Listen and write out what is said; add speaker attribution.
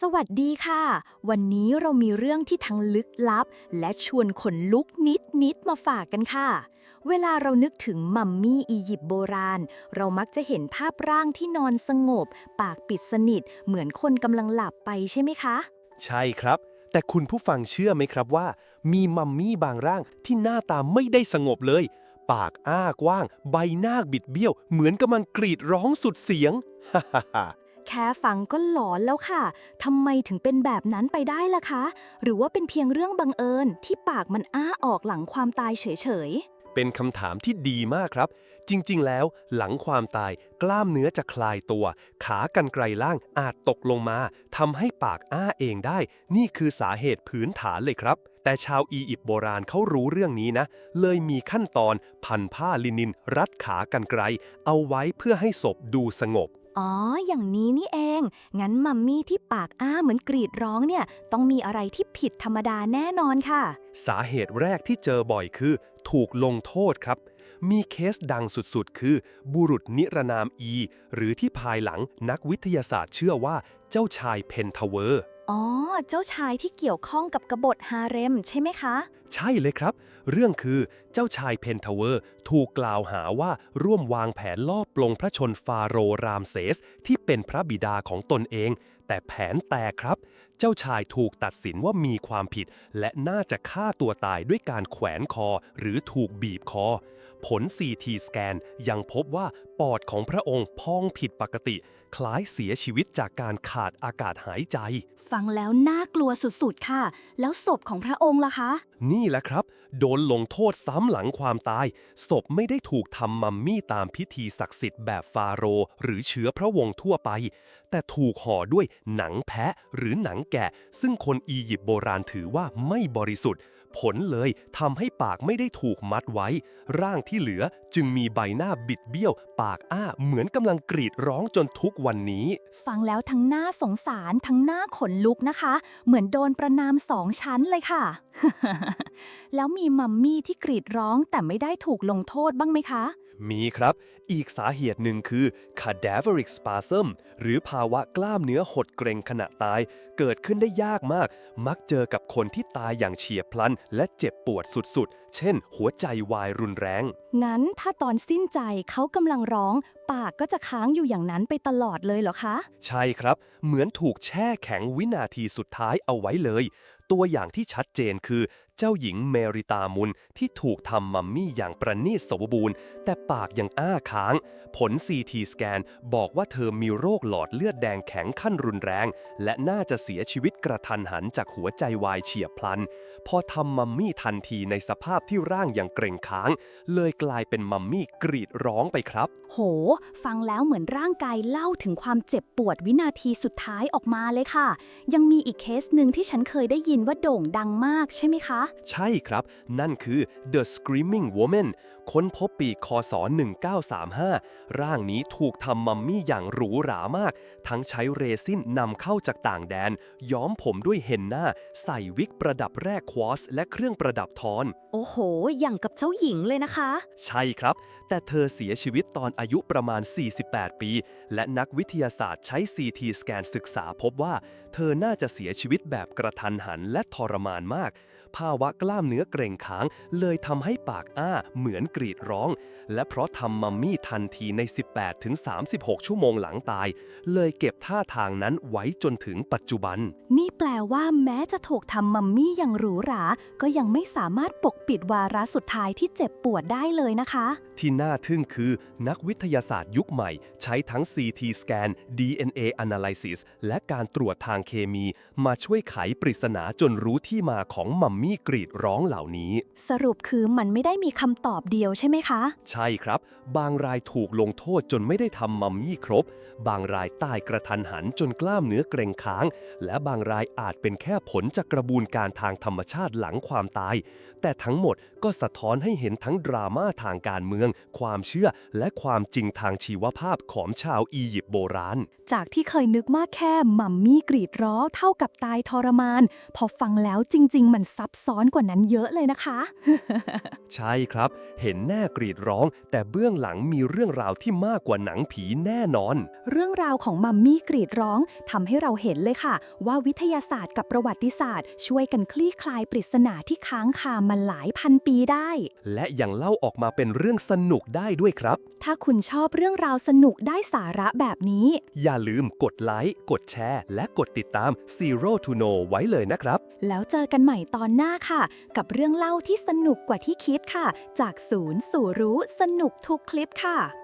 Speaker 1: สวัสดีค่ะ วันนี้เรามีเรื่องที่ทั้งลึกลับ และชวนขนลุกนิดนิดมาฝากกันค่ะ เวลาเรานึกถึงมัมมี่อียิปต์โบราณ เรามักจะเห็นภาพร่างที่นอนสงบ ปากปิดสนิท เหมือนคนกำลังหลับไปใช่ไหมคะ
Speaker 2: ใช่ครับ แต่คุณผู้ฟังเชื่อไหมครับว่า มีมัมมี่บางร่างที่หน้าตาไม่ได้สงบเลย ปากอ้ากว้าง ใบหน้าบิดเบี้ยว เหมือนกำลังกรีดร้องสุดเสียงฮ่าฮ่า
Speaker 1: แค่ฟังก็หลอนแล้วค่ะทำไมถึงเป็นแบบนั้นไปได้ล่ะคะ หรือว่าเป็นเพียงเรื่องบังเอิญที่ปากมันอ้าออกหลังความตายเฉยๆ
Speaker 2: เป็นคำถามที่ดีมากครับ จริง ๆ แล้วหลังความตายกล้ามเนื้อจะคลายตัว ขากรรไกรล่างอาจตกลงมาทำให้ปากอ้าเองได้ นี่คือสาเหตุพื้นฐานเลยครับ แต่ชาวอียิปต์โบราณเขารู้เรื่องนี้นะ เลยมีขั้นตอนพันผ้าลินิน รัดขากรรไกรเอาไว้เพื่อให้ศพดูสงบ
Speaker 1: อ๋อ อย่างนี้นี่เอง งั้นมัมมี่ที่ปากอ้าเหมือนกรีดร้องเนี่ย ต้องมีอะไรที่ผิดธรรมดาแน่นอนค่ะ
Speaker 2: สาเหตุแรกที่เจอบ่อยคือ ถูกลงโทษครับ มีเคสดังสุดๆ คือ บุรุษนิรนามอี หรือที่ภายหลังนักวิทยาศาสตร์เชื่อว่าเจ้าชายเพนทาวเวอร์
Speaker 1: อ๋อ เจ้าชายที่เกี่ยวข้องกับกบฏฮาเร็มใช่ไหมคะ
Speaker 2: ใช่เลยครับ เรื่องคือเจ้าชายเพนทาวเวอร์ถูกกล่าวหาว่าร่วมวางแผนลอบปลงพระชนฟาโรห์รามเซส ที่เป็นพระบิดาของตนเอง แต่แผนแตกครับ เจ้าชายถูกตัดสินว่ามีความผิด และน่าจะฆ่าตัวตายด้วยการแขวนคอหรือถูกบีบคอ ผล CT สแกนยังพบว่าปอดของพระองค์พองผิดปกติ คล้ายเสียชีวิตจากการขาดอากาศหายใจ
Speaker 1: ฟังแล้วน่ากลัวสุดๆค่ะ แล้วศพของพระองค์ล่ะคะ
Speaker 2: นี่ี่แหละครับ โดนลงโทษซ้ำหลังความตาย ศพไม่ได้ถูกทำมัมมี่ตามพิธีศักดิ์สิทธิ์แบบฟาโรห์หรือเชื้อพระวงศ์ทั่วไป แต่ถูกห่อด้วยหนังแพะหรือหนังแกะ ซึ่งคนอียิปต์โบราณถือว่าไม่บริสุทธิ์ ผลเลยทำให้ปากไม่ได้ถูกมัดไว้ ร่างที่เหลือ จึงมีใบหน้าบิดเบี้ยว ปากอ้าเหมือนกำลังกรีดร้องจนทุกวันนี้
Speaker 1: ฟังแล้วทั้งน่าสงสารทั้งน่าขนลุกนะคะ เหมือนโดนประนามสองชั้นเลยค่ะ แล้วมีมัมมี่ที่กรีดร้องแต่ไม่ได้ถูกลงโทษบ้างไหมคะ
Speaker 2: มีครับ อีกสาเหตุหนึ่งคือ cadaveric spasm หรือภาวะกล้ามเนื้อหดเกร็งขณะตาย เกิดขึ้นได้ยากมาก มักเจอกับคนที่ตายอย่างเฉียบพลัน และเจ็บปวดสุดๆ เช่น หัวใจวายรุนแรง
Speaker 1: งั้นถ้าตอนสิ้นใจเขากำลังร้อง ปากก็จะค้างอยู่อย่างนั้นไปตลอดเลยเหรอคะ
Speaker 2: ใช่ครับ เหมือนถูกแช่แข็งวินาทีสุดท้ายเอาไว้เลย ตัวอย่างที่ชัดเจนคือเจ้าหญิงเมริตามุนที่ถูกทำมัมมี่อย่างประณีตสมบูรณ์ แต่ปากยังอ้าค้าง ผล CT สแกนบอกว่าเธอมีโรคหลอดเลือดแดงแข็งขั้นรุนแรง และน่าจะเสียชีวิตกระทันหันจากหัวใจวายเฉียบพลัน พอทำมัมมี่ทันทีในสภาพที่ร่างยังเกร็งค้าง เลยกลายเป็นมัมมี่กรีดร้องไปครับ
Speaker 1: โห ฟังแล้วเหมือนร่างกายเล่าถึงความเจ็บปวดวินาทีสุดท้ายออกมาเลยค่ะ ยังมีอีกเคสหนึ่งที่ฉันเคยได้ยินว่าโด่งดังมากใช่ไหมคะ
Speaker 2: ใช่ครับ นั่นคือ The Screaming Woman ค้นพบปีคศ 1935 ร่างนี้ถูกทำมัมมี่อย่างหรูหรามาก ทั้งใช้เรซินนำเข้าจากต่างแดน ย้อมผมด้วยเฮนนาใส่วิกประดับแร่ควอสและเครื่องประดับทอน
Speaker 1: โอ้โห อย่างกับเจ้าหญิงเลยนะคะ
Speaker 2: ใช่ครับ แต่เธอเสียชีวิตตอนอายุประมาณ 48 ปี และนักวิทยาศาสตร์ใช้ CT สแกนศึกษาพบว่า เธอน่าจะเสียชีวิตแบบกระทันหันและทรมานมากภาวะกล้ามเนื้อเกร็งค้าง เลยทำให้ปากอ้าเหมือนกรีดร้อง และเพราะทำมัมมี่ทันทีใน 18ถึง36 ชั่วโมงหลังตาย เลยเก็บท่าทางนั้นไว้จนถึงปัจจุบัน
Speaker 1: นี่แปลว่าแม้จะถูกทำมัมมี่อย่างหรูหรา ก็ยังไม่สามารถปกปิดวาระสุดท้ายที่เจ็บปวดได้เลยนะคะ
Speaker 2: ที่น่าทึ่งคือนักวิทยาศาสตร์ยุคใหม่ ใช้ทั้ง CT สแกน DNA analysis และการตรวจทางเคมี มาช่วยไขปริศนาจนรู้ที่มาของมัมมี่กรีดร้องเหล่านี้
Speaker 1: สรุปคือมันไม่ได้มีคำตอบเดียวใช่ไหมคะ
Speaker 2: ใช่ครับ บางรายถูกลงโทษจนไม่ได้ทำมัมมี่ครบ บางรายตายกระทันหันจนกล้ามเนื้อเกร็งค้าง และบางรายอาจเป็นแค่ผลจากกระบวนการทางธรรมชาติหลังความตาย แต่ทั้งหมดก็สะท้อนให้เห็นทั้งดราม่าทางการเมือง ความเชื่อ และความจริงทางชีวภาพของชาวอียิปต์โบราณ
Speaker 1: จากที่เคยนึกว่าแค่มัมมี่กรีดร้องเท่ากับตายทรมาน พอฟังแล้วจริง ๆ มันซับซ้อนซ้อนกว่านั้นเยอะเลยนะคะ
Speaker 2: ใช่ครับ เห็นแน่กรีดร้อง แต่เบื้องหลังมีเรื่องราวที่มากกว่าหนังผีแน่นอน
Speaker 1: เรื่องราวของมัมมี่กรีดร้องทำให้เราเห็นเลยค่ะ ว่าวิทยาศาสตร์กับประวัติศาสตร์ ช่วยกันคลี่คลายปริศนาที่ค้างคามาหลายพันปีได้
Speaker 2: และยังเล่าออกมาเป็นเรื่องสนุกได้ด้วยครับ
Speaker 1: ถ้าคุณชอบเรื่องราวสนุกได้สาระแบบนี้
Speaker 2: อย่าลืมกดไลค์กดแชร์ และกดติดตาม Zero to Know ไว้เลยนะครับ
Speaker 1: แล้วเจอกันใหม่ตอนหน้าค่ะ กับเรื่องเล่าที่สนุกกว่าที่คิดค่ะ จากศูนย์สู่รู้สนุกทุกคลิปค่ะ